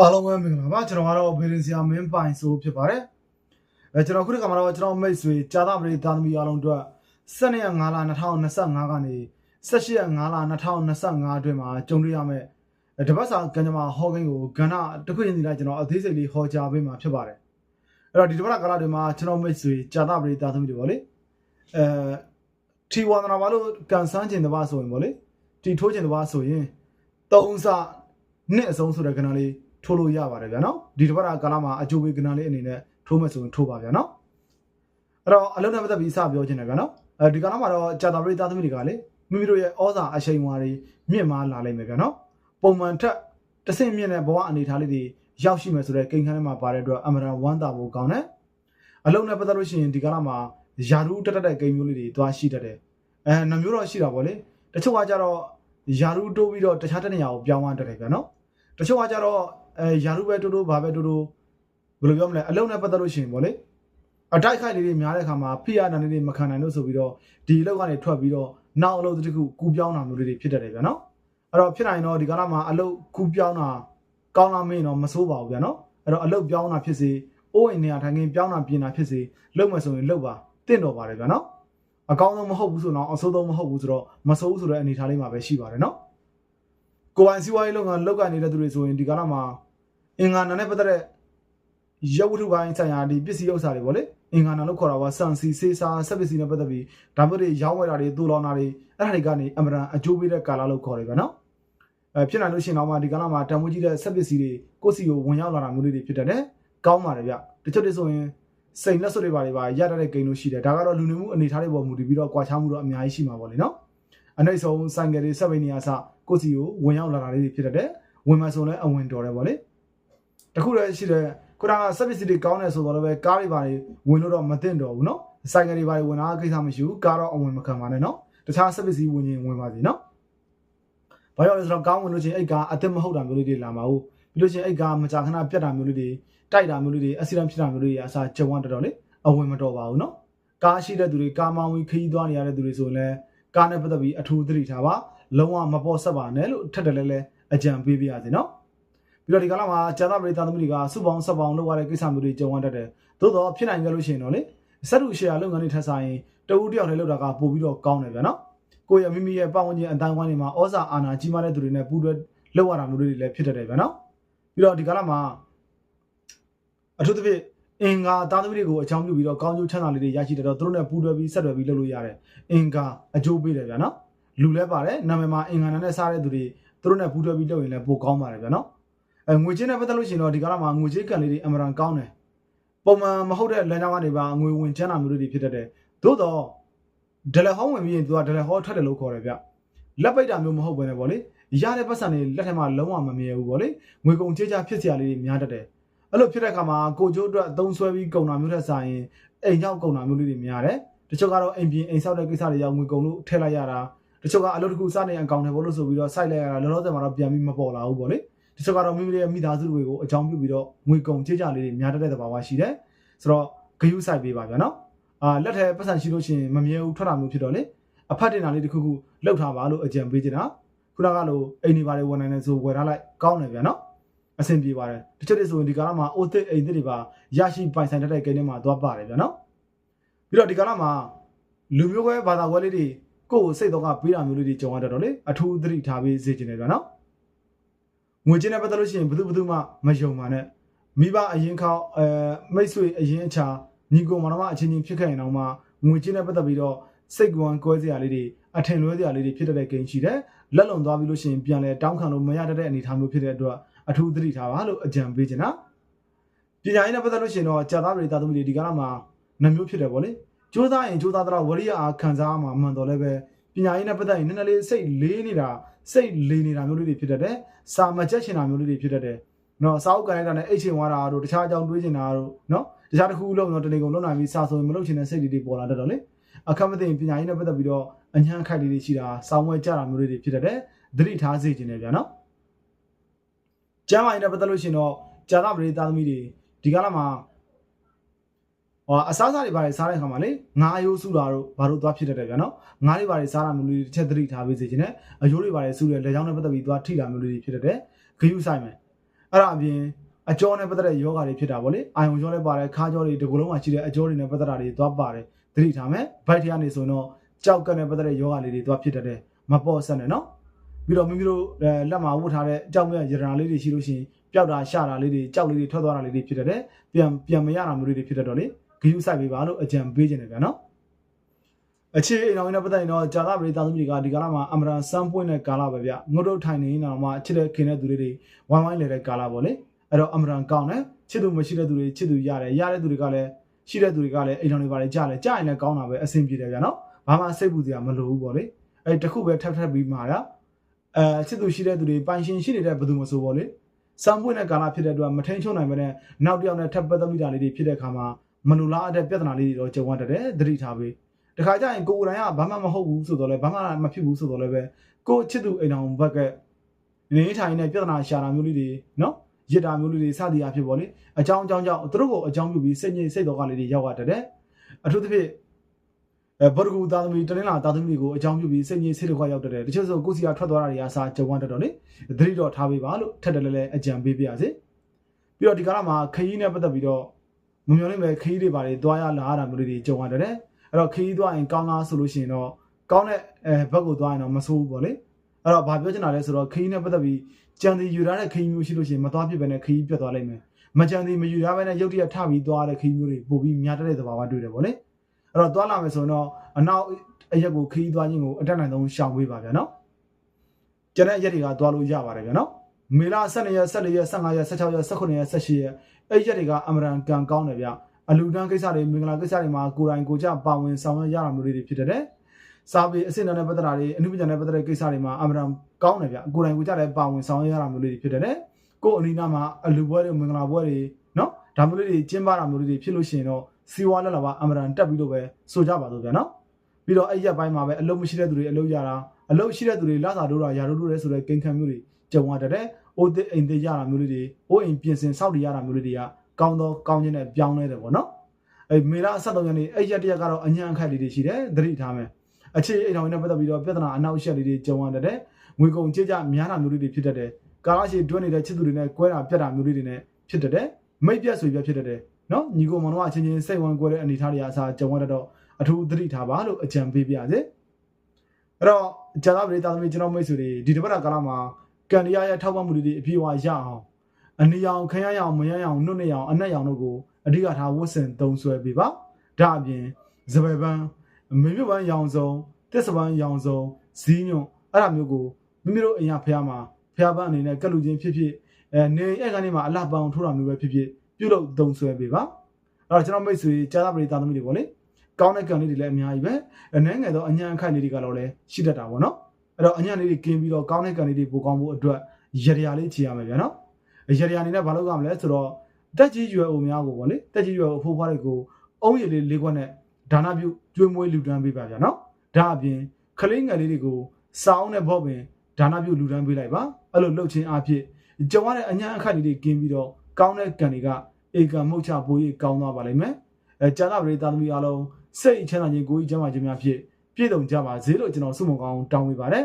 အားလုံးပဲမင်္ဂလာပါကျွန်တော်ကတော့ဘေရင်ဆီယာမင်းပိုင်ဆိုဖြစ်ပါတယ်အဲကျွန်တော်ခုဒီကမှာတော့ကျွန်တော်မိတ်ဆွေဂျာသပရိသာသမီအားလုံးအတွက်12ရက်5လ2025ကနေ18ရက်5လ2025အတွင်းမှာကြုံတွေ့ရမယ့်တပတ်စာကံကြမ္မာဟောကိန်းကိုကဏ္ဍတစ်ခုချင်းစီလိုက်ကျွန်တော်အသေးစိတ်လေးဟောကြားပေးမှာဖြစ်ပါတယ်အဲ့တော့ဒီတပတ်ကာလတွေမှာကျွန်တော်မိတ်ဆွေဂျာသပရိသာသမီတွေပေါ့လေအဲထီဝန္ဒနာပါလို့ကန်ဆန်းခြင်းတပတ်ဆိုရင်ပေါ့လေတီထိုးခြင်းတပတ်ဆိုရင်သုံးစနှစ်အဆုံးဆိုတဲ့ကဏ္ဍလေး ထိုးလို့ရပါတယ်ဗျာနော်ဒီတစ်ပတ်ကာလမှာအကျိုးပေးကဏ္ဍလေးအနေနဲ့ထိုးမယ်ဆိုရင်ထိုးပါဗျာနော်အဲ့တော့အလုံးနဲ့ပတ်သက်ပြီးစပြောချင်တယ်ဗျာနော်အဲဒီကာလမှာတော့ကြာတာပရိသတ်သမီးတွေကလေမိမိတို့ရဲ့ဩဇာအရှိန်အဝါတွေမြင့်မားလာလိမ့်မယ်ဗျာနော်ပုံမှန်ထက်တဆင့်မြင့်တဲ့ဘဝအနေထားလေးတွေရောက်ရှိမယ်ဆိုတဲ့ကိန်းခန်းထဲမှာပါတဲ့အတွက်အမရန်ဝမ်းသာဖို့ကောင်းတယ်အလုံးနဲ့ပတ်သက်လို့ရှိရင်ဒီကာလမှာယာရုတက်တက်တဲ့ကိန်းမျိုးလေးတွေသွားရှိတတ်တယ်အဲနှမျိုးတော့ရှိတာပေါ့လေတချို့ကကြတော့ယာရုတိုးပြီးတော့တခြားတစ်နေရာကိုပြောင်းသွားတတ်တယ်ဗျာနော်တချို့ကကြတော့ အဲယာရုပဲတိုးတိုးဘာပဲတိုးတိုးဘယ်လိုပြောမလဲအလုံးနဲ့ပတ်သက်လို့ရှိရင်ပေါ့လေအတိုက်ခိုက်လေးတွေများတဲ့အခါမှာဖိအားနာလေးတွေမခံနိုင်လို့ဆိုပြီးတော့ဒီအလုပ်ကနေထွက်ပြီးတော့နောက်အလုပ်တစ်ခုကူပြောင်းတာမျိုးလေးတွေဖြစ်တတ်တယ်ဗျာနော်အဲ့တော့ဖြစ်နိုင်တော့ဒီကာလမှာအလုပ်ကူပြောင်းတာကောင်းလာမင်းတော့မစိုးပါဘူးဗျာနော်အဲ့တော့အလုပ်ပြောင်းတာဖြစ်စေအိုးအိမ်နေရာထိုင်ခင်းပြောင်းတာပြင်တာဖြစ်စေလုပ်မယ်ဆိုရင်လုပ်ပါတင့်တော်ပါတယ်ဗျာနော်အကောင်းဆုံးမဟုတ်ဘူးဆိုတော့အဆိုးဆုံးမဟုတ်ဘူးဆိုတော့မဆိုးဘူးဆိုတဲ့အနေအထားလေးမှာပဲရှိပါတယ်နော်ကိုယ်ပိုင်စီးပွားရေးလုပ်ငန်းလုပ်ကိုင်နေတဲ့သူတွေဆိုရင်ဒီကာလမှာ အင်္ဂါနာနဲ့ပတ်သက်တဲ့ရုပ်ဝတ္ထုပိုင်းဆိုင်ရာဒီပစ္စည်းဥစ္စာတွေပေါ့လေအင်္ဂါနာလို့ခေါ်တာပါစံစီစေးစာဆက်ပစ္စည်းနဲ့ပတ်သက်ပြီးဒါမျိုးတွေရောင်းဝယ်တာတွေတူလောင်တာတွေအဲ့ဒါတွေကနေအမှန်တန်အကျိုးပေးတဲ့ကာလလို့ခေါ်တယ်ဗျာနော်အဲဖြစ်နိုင်လို့ရှိရင်တော့မှဒီကာလမှာတန်ဖိုးကြီးတဲ့ဆက်ပစ္စည်းတွေကိုယ့်စီကိုဝင်ရောက်လာတာမျိုးလေးတွေဖြစ်တတ်တယ်ကောင်းပါတယ်ဗျတချို့တွေဆိုရင်စိန်လက်စွပ်တွေပါတွေပါရတတ်တဲ့ဂိမ်းလို့ရှိတယ်ဒါကတော့လူနေမှုအနေအထားတွေပေါ်မူတည်ပြီးတော့ကြွားချမှုတော့အများကြီးရှိမှာပေါ့လေနော်အနိုင်ဆုံးဆိုင်ကယ်တွေဆက်ပိန်နေရစကိုယ့်စီကိုဝင်ရောက်လာတာလေးတွေဖြစ်တတ်တယ်ဝင်မှဆိုလဲအဝင်တော်တယ်ပေါ့လေ တခုတည်းရှိတဲ့ခုနက service တွေကောင်းတယ်ဆိုတော့လည်းကားတွေပါတွေဝင်လို့တော့မသင့်တော့ဘူးเนาะဆိုင်ကယ်တွေပါတွေဝင်တာကိစ္စမရှိဘူးကားတော့အဝင်မခံပါနဲ့เนาะတခြား service ဝင်ရင်ဝင်ပါစီเนาะဘာကြောင့်လဲဆိုတော့ကောင်းဝင်လို့ချင်းအိတ်ကားအသက်မဟုတ်တာမျိုးလေးတွေလာမှာဟုတ်ပြီးလို့ချင်းအိတ်ကားမကြာခဏပြတ်တာမျိုးလေးတွေတိုက်တာမျိုးလေးတွေ accident ဖြစ်တာမျိုးလေးတွေအစားကြုံရတော့လေအဝင်မတော်ပါဘူးเนาะကားရှိတဲ့သူတွေကားမောင်းပြီးခရီးသွားနေရတဲ့သူတွေဆိုရင်လည်းကားနဲ့ပတ်သက်ပြီးအထူးသတိထားပါလုံးဝမပေါ်ဆက်ပါနဲ့လို့ထက်တယ်လဲလဲအကြံပေးပြရစီเนาะ ပြီးတော့ဒီကလာမှာကျန်တဲ့ပရိသတ်သမီးတွေကစုပေါင်းဆက်ပေါင်းလုပ်ရတဲ့ကိစ္စမျိုးတွေကြုံရတတ်တယ်။သို့တော့ဖြစ်နိုင်ကြလို့ရှိရင်တော့လေစက်တူရှယ်ယာလုပ်ငန်းတွေထက်ဆိုင်တဦးတယောက်တည်းလုပ်တာကပိုပြီးတော့ကောင်းတယ်ဗျာနော်။ကိုယ့်ရဲ့မိမိရဲ့ပတ်ဝန်းကျင်အတိုင်းဝိုင်းတွေမှာဩဇာအာဏာကြီးမားတဲ့သူတွေနဲ့ပူးတွဲလုပ်ရတာမျိုးတွေလည်းဖြစ်တတ်တယ်ဗျာနော်။ပြီးတော့ဒီကလာမှာအထူးသဖြင့်အင်္ဂါသားသမီးတွေကိုအကြောင်းပြုပြီးတော့ကောင်းကျိုးချမ်းသာလေးတွေရရှိတဲ့တော့သူတို့နဲ့ပူးတွဲပြီးဆက်တွဲပြီးလုပ်လို့ရတယ်။အင်္ဂါအကျိုးပေးတယ်ဗျာနော်။လူလဲပါတယ်နာမည်မှာအင်္ဂါနာနဲ့စားတဲ့သူတွေသူတို့နဲ့ပူးတွဲပြီးလုပ်ရင်လည်းပိုကောင်းပါတယ်ဗျာနော်။ အဲငွေချင်းနဲ့ပတ်သက်လို့ရှိရင်တော့ဒီကာလမှာငွေချင်းကန်လေးတွေအမှန်တန်ကောင်းတယ်ပုံမှန်မဟုတ်တဲ့လမ်းကြောင်းကနေပါငွေဝင်ချမ်းသာမျိုးတွေဖြစ်တတ်တယ်သို့တော့ဒလဟောင်းဝင်ပြီးရင်သူကဒလဟောထွက်တယ်လို့ခေါ်တယ်ဗျလက်ပိတ်တာမျိုးမဟုတ်ဘဲနဲ့ဗောလေရတဲ့ပတ်စံတွေလက်ထက်မှာလုံးဝမမြဲဘူးဗောလေငွေကုန်ကြေးချဖြစ်စရာလေးတွေများတတ်တယ်အဲ့လိုဖြစ်တဲ့အခါမှာကိုကျိုးအတွက်အသုံးဆွဲပြီးကုန်တာမျိုးထက်စာရင်အိမ်ရောက်ကုန်တာမျိုးလေးတွေများတယ်တချို့ကတော့အိမ်ပြင်အိမ်ဆောက်တဲ့ကိစ္စတွေရောက်ငွေကုန်လို့ထည့်လိုက်ရတာတချို့ကအလုပ်တစ်ခုစနေအကောင့်ထဲဘောလို့ဆိုပြီးတော့စိုက်လိုက်ရတာလောလောဆယ်မှာတော့ပြန်ပြီးမပေါ်လာဘူးဗောလေ တချို့ကတော့မိမိရဲ့မိသားစုတွေကိုအကြောင်းပြုပြီးတော့ငွေကုန်ကြေးကြလေးတွေများတတ်တဲ့သဘာဝရှိတယ်ဆိုတော့ဂယုစိုက်ပေးပါဗျာနော်အာလက်ထဲပတ်စံရှိလို့ရှိရင်မမြဲဘူးထွက်တာမျိုးဖြစ်တော့လေအဖတ်တင်တာလေးတစ်ခုခုလောက်ထားပါလို့အကြံပေးချင်တာခုနကလိုအိမ်နေပါလေဝန်နိုင်နေဆိုဝယ်ထားလိုက်ကောင်းတယ်ဗျာနော်အဆင်ပြေပါတယ်တချို့တွေဆိုရင်ဒီကာလမှာအိုးသစ်အိမ်သစ်တွေပါရရှိပိုင်ဆိုင်တတ်တဲ့ကိန်းထဲမှာသွားပါတယ်ဗျာနော်ပြီးတော့ဒီကာလမှာလူမျိုးခွဲဘာသာခွဲလေးတွေကိုယ့်ကိုစိတ်တော့ကပေးတာမျိုးလေးတွေကြုံရတတ်တော့လေအထူးသတိထားပေးစေချင်တယ်ဗျာနော် ငွေချင်းနဲ့ပတ်သက်လို့ရှိရင်ဘယ်သူဘယ်သူမှမယုံပါနဲ့မိဘအရင်ခေါအဲမိတ်ဆွေအရင်အခြားညီကိုမောင်နှမအချင်းချင်းဖြစ်ခဲ့ရင်တော့မှငွေချင်းနဲ့ပတ်သက်ပြီးတော့စိတ်ကွမ်းကွဲစရာလေးတွေအထင်လွဲစရာလေးတွေဖြစ်တဲ့ကိန်းရှိတယ်လက်လုံသွားပြီးလို့ရှိရင်ပြန်လဲတောင်းခံလို့မရတတ်တဲ့အနေအထားမျိုးဖြစ်တဲ့အတွက်အထူးသတိထားပါလို့အကြံပေးချင်တာပညာရေးနဲ့ပတ်သက်လို့ရှိရင်တော့ကြာသားပရိသတ်သမီးတွေဒီကနေ့မှာနှမျိုးဖြစ်တယ်ဗောလေစူးစမ်းရင်စူးစမ်းတော့ဝရိယအားခံစားမှာမှန်တော်လည်းပဲ ပညာရေးနဲ့ပတ်သက်ရင်နည်းနည်းလေးစိတ်လေးနေတာစိတ်လေးနေတာမျိုးလေးတွေဖြစ်တတ်တယ်စာမကြက်ချင်တာမျိုးလေးတွေဖြစ်တတ်တယ်နော်စာအုပ်ကန်လိုက်တာနဲ့အိတ်ချင်သွားတာတို့တခြားအကြောင်းတွေးချင်တာတို့နော်တခြားတစ်ခုလုံးတော့တနေကုန်လုံးနိုင်ပြီးစာဆိုရင်မလုပ်ချင်တဲ့စိတ်တွေပေါ်လာတတ်တော့လေအခက်မသိရင်ပညာရေးနဲ့ပတ်သက်ပြီးတော့အញ្ញမ်းခိုက်လေးတွေရှိတာစောင်းဝဲကြတာမျိုးလေးတွေဖြစ်တတ်တယ်သတိထားစေချင်တယ်ဗျာနော်ကျမ်းမာရေးနဲ့ပတ်သက်လို့ရှိရင်တော့ဂျာနာပရိသတ်သမီးတွေဒီကာလမှာ ဟောအစားအစာတွေဘာတွေစားတဲ့အခါမှာလေငါးရိုးစုတာတို့ဘာလို့သွားဖြစ်တတ်တယ်ဗျာနော်ငါးတွေဘာတွေစားတာမျိုးလေးတစ်ချက်သတိထားပေးစေချင်တယ်အယိုးတွေဘာတွေစုတယ်လက်ချောင်းနဲ့ပတ်သက်ပြီးသွားထိတာမျိုးလေးတွေဖြစ်တတ်တယ်ဂယုဆိုင်မယ်အဲ့ဒါအပြင်အကြောနဲ့ပတ်သက်တဲ့ယောဂါတွေဖြစ်တာဗောလေအာယုံကြောလည်းပါတယ်ခါကြောတွေဒီကုလုံးမှာရှိတဲ့အကြောတွေနဲ့ပတ်သက်တာတွေသွားပါတယ်သတိထားမယ်ဘိုက်ထရနေဆိုတော့ကြောက်ကနဲ့ပတ်သက်တဲ့ယောဂါလေးတွေသွားဖြစ်တတ်တယ်မပေါ့ဆက်နဲ့နော်ပြီးတော့မိမိတို့အဲလက်မှာဝတ်ထားတဲ့ကြောက်မဲ့ရတနာလေးတွေရှိလို့ရှိရင်ပျောက်တာရှာတာလေးတွေကြောက်လေးတွေထွက်သွားတာလေးတွေဖြစ်တတ်တယ်ပြန်ပြန်မရတာမျိုးလေးတွေဖြစ်တတ်တော့လေ ဂယုစိုက်ပေးပါလို့အကြံပေးခြင်းတယ်ဗျာနော်အခြေအိမ်တော်နဲ့ပတ်သက်ရင်တော့ဂျာလာပရိသတ်သမီးတွေကဒီကာလမှာအမရန်စမ်းပွင့်တဲ့ကာလပဲဗျငုတ်တုတ်ထိုင်နေနေတော့မှချစ်တဲ့ခင်တဲ့သူတွေတွေဝိုင်းဝိုင်းလေတဲ့ကာလပေါ့လေအဲ့တော့အမရန်ကောင်းတယ်ချစ်သူမရှိတဲ့သူတွေချစ်သူရတယ်ရတဲ့သူတွေကလည်းရှိတဲ့သူတွေကလည်းအိမ်တော်တွေပါလေကြားလေကြားရင်လည်းကောင်းတာပဲအဆင်ပြေတယ်ဗျနော်ဘာမှစိတ်ပူစရာမလိုဘူးပေါ့လေအဲ့တခုပဲထပ်ထပ်ပြီးမှာရအဲချစ်သူရှိတဲ့သူတွေပိုင်ရှင်ရှိနေတဲ့ဘယ်သူမဆိုပေါ့လေစမ်းပွင့်တဲ့ကာလဖြစ်တဲ့အတွက်မထိန်ချုံနိုင်မနဲ့နောက်တစ်ယောက်နဲ့ထပ်ပတ်သက်မိတာလေးတွေဖြစ်တဲ့ခါမှာ မလူလားတဲ့ပြဿနာလေးတွေတော့ကြုံရတတ်တယ်သတိထားပေးတခါကျရင်ကိုယ်တိုင်ကဘာမှမဟုတ်ဘူးဆိုတော့လဲဘာမှမဖြစ်ဘူးဆိုတော့လဲပဲကိုယ်ချစ်သူအိမ်တော်ဘက်ကနေထိုင်နေပြဿနာရှာတာမျိုးလေးတွေနော်ရစ်တာမျိုးလေးတွေစသည်အဖြစ်ပေါ့လေအကြောင်းအကြောင်းကြောင့်သူတို့ကိုအကြောင်းပြုပြီးစိတ်ငြိမ်စိတ်တော်ကလေးတွေရောက်ရတတ်တယ်အထူးသဖြင့်အဲဘော်ဒကူသားသမီးတနင်္လာသားသမီးကိုအကြောင်းပြုပြီးစိတ်ငြိမ်စိတ်တော်ကရောက်တတ်တယ်တချို့ဆိုကိုယ်စီကထွက်သွားတာတွေအစားကြုံရတတ်တော့လေသတိတော်ထားပေးပါလို့ထက်တယ်လဲလဲအကြံပေးပြရစေပြီးတော့ဒီကာလမှာခရီးနဲ့ပတ်သက်ပြီးတော့ မမျော်လင့်ပဲခရီးတွေပါတွေတွားရလာရတာမျိုးလေးတွေကြုံရတတ်တယ်အဲ့တော့ခရီးသွားရင်ကောင်းလားဆိုလို့ရှိရင်တော့ကောင်းတဲ့အဲဘက်ကိုသွားရင်တော့မဆိုးဘူးပေါ့လေအဲ့တော့ဘာပြောချင်တာလဲဆိုတော့ခရီးနဲ့ပတ်သက်ပြီးကြံစီယူထားတဲ့ခရီးမျိုးရှိလို့ရှိရင်မသွားဖြစ်ပဲနဲ့ခရီးပြတ်သွားလိမ့်မယ်မကြံစီမယူထားပဲနဲ့ရုတ်တရက်ထပြီးသွားတဲ့ခရီးမျိုးတွေပို့ပြီးများတတ်တဲ့သဘာဝတွေ့တယ်ပေါ့လေအဲ့တော့သွားလာမယ်ဆိုရင်တော့အနောက်အရက်ကိုခရီးသွားခြင်းကိုအတက်နိုင်ဆုံးရှောင်ပေးပါဗျာနော်ကျန်တဲ့ရက်တွေကသွားလို့ရပါတယ်ဗျာနော် မေလ12ရက်14ရက်15ရက်16ရက်18ရက်18ရက်အဲ့ရက်တွေကအမရန်ကန်ကောင်းတယ်ဗျာအလူတန်းကိစ္စတွေမင်္ဂလာကိစ္စတွေမှာကိုယ်တိုင်ကိုကြပါဝင်ဆောင်ရွက်ရတာမျိုးတွေဖြစ်တဲ့တယ်။စာပေအစစ်အနနဲ့ပတ်သက်တာတွေအမှုပညာနဲ့ပတ်သက်တဲ့ကိစ္စတွေမှာအမှန်တန်ကောင်းတယ်ဗျ။ကိုယ်တိုင်ကိုကြလည်းပါဝင်ဆောင်ရွက်ရတာမျိုးတွေဖြစ်တဲ့တယ်။ကိုယ်အနီးနားမှာအလူပွဲတွေမင်္ဂလာပွဲတွေနော်ဒါမျိုးလေးတွေကျင်းပတာမျိုးတွေဖြစ်လို့ရှိရင်တော့စီဝါလက်လာပါအမှန်တန်တက်ပြီးတော့ပဲဆိုကြပါတော့ဗျာနော်။ပြီးတော့အဲ့ရက်ပိုင်းမှာပဲအလုပ်မရှိတဲ့သူတွေအလုပ်ရတာအလုပ်ရှိတဲ့သူတွေလာစာတို့တာရာတို့တို့ရဲဆိုတဲ့ကိန်းခံမျိုးတွေကြုံရတတ်တယ်။ အိုးသိအိမ်သိရတာမျိုးလေးတွေအိုးအိမ်ပြင်ဆင်စောက်တည်ရတာမျိုးလေးတွေကကောင်းတော့ကောင်းခြင်းနဲ့ပြောင်းလဲတယ်ပေါ့နော်။အဲမေလ73ရက်နေ့အဲ့ရက်တရက်ကတော့အညံအခက်လေးတွေရှိတယ်သတိထားမယ်အခြေအိမ်တော်နဲ့ပတ်သက်ပြီးတော့ပြဿနာအနောက်ရှက်လေးတွေကြုံရတဲ့ငွေကုန်ကြေးကြများတာမျိုးလေးတွေဖြစ်တတ်တယ်ကာလရှိတွင်းနေတဲ့ချစ်သူတွေနဲ့ကွဲတာပြတ်တာမျိုးလေးတွေနဲ့ဖြစ်တတ်တယ်မိတ်ပြတ်ဆွေပြတ်ဖြစ်တတ်တယ်နော်ညီကိုမောင်တို့အချင်းချင်းစိတ်ဝင်ကွဲတဲ့အနေအထားတွေအစားကြုံရတတ်တော့အထူးသတိထားပါလို့အကြံပေးပြရစေအဲ့တော့ဂျာသာပရိသတ်သမီးကျွန်တော်မိတ်ဆွေတွေဒီတစ်ပတ်ကာလမှာ ကန်ဒီယာရဲ့ထောက်ပံ့မှုတွေအပြည့်အဝရအောင်အနီရောင်ခရမ်းရောင်မရမ်းရောင်နှုတ်နေရောင်အနက်ရောင်တို့ကိုအဓိကထားဝတ်ဆင်သုံးဆွဲပေးပါဒါအပြင်စပယ်ပန်းမင်းမြပန်းရောင်စုံတစ်စပန်းရောင်စုံဇီးညွန့်အဲ့ဒါမျိုးကိုမိမိတို့အိမ်ရဖះမှာဖះပန်းအနေနဲ့ကက်လူချင်းဖြစ်ဖြစ်အဲနေအဲ့ကနေမှာအလှပန်းထိုးတာမျိုးပဲဖြစ်ဖြစ်ပြုလုပ်သုံးဆွဲပေးပါအဲ့တော့ကျွန်တော်မိတ်ဆွေကြားသာပရိသတ်သမီးတွေပေါ့လေကောင်းတဲ့ကံလေးတွေလည်းအများကြီးပဲအနေငယ်တော့အညံအခိုက်လေးတွေကတော့လည်းရှိတတ်တာပေါ့နော် အဲ့တော့အညံလေးတွေကင်းပြီးတော့ကောင်းတဲ့ကံလေးတွေပိုကောင်းဖို့အတွက်ရရလေးချီရမယ်ဗျာနော်ရရအနေနဲ့ဘာလုပ်ရမလဲဆိုတော့တက်ကြီးရွယ်အိုများကိုဗောလေတက်ကြီးရွယ်အိုအဖိုးဖွားတွေကိုအုံးရည်လေးလေးခွက်နဲ့ဒါနပြုကျွေးမွေးလူဒန်းပေးပါဗျာနော်ဒါအပြင်ခလေးငယ်လေးတွေကိုစောင်းနဲ့ဘော့ပင်ဒါနပြုလူဒန်းပေးလိုက်ပါအဲ့လိုလှုပ်ခြင်းအဖြစ်ကြုံရတဲ့အညာအခက်လေးတွေကင်းပြီးတော့ကောင်းတဲ့ကံတွေကဧကမှုတ်ချပိုးရေးကောင်းသွားပါလိမ့်မယ်အဲကျန်တာပရိသတ်သမီးအားလုံးစိတ်ချမ်းသာခြင်းကိုယ်ကြီးချမ်းသာခြင်းများဖြင့် ပြည့်စုံကြပါစေလို့ကျွန်တော်ဆုမွန်ကောင်းတောင်းပေးပါတယ်